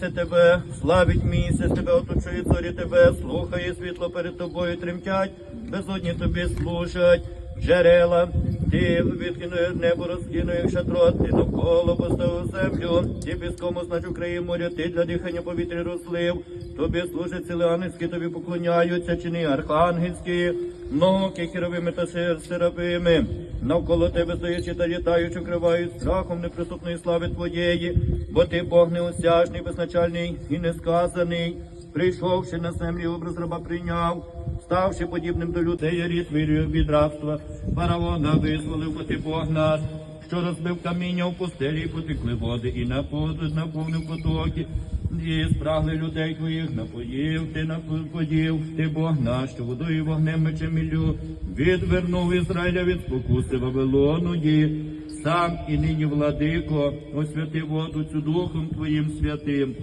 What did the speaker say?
Се тебе, славить місяць, тебе оточує зорі тебе, слухає світло перед тобою тремтять, безодні тобі служать, джерела, ти відкинує небо, розкинує шатро, ти навколо поставив землю, ти піском означу краї моря, ти для дихання повітря розлив, тобі служать сили ангельські, тобі поклоняються, чини архангельські, ноги хіровими та сер- серафими, навколо тебе стоячи та літаючи, кривають страхом неприступної слави твоєї, бо ти Бог неосяжний, безначальний і несказаний, прийшовши на землі, образ раба прийняв, ставши подібним до людей, рід вирію від рабства, фараона визволив, бо Бог наш, що розбив каміння в пустелі, потекли води, і наповнив потоки. І спрагли людей твоїх напоїв, ти напоїв, ти Бог наш, що водою вогнем мечем мілю, відвернув Ізраїля від спокуси Вавилону, і сам і нині владико, освяти воду цю духом твоїм святим,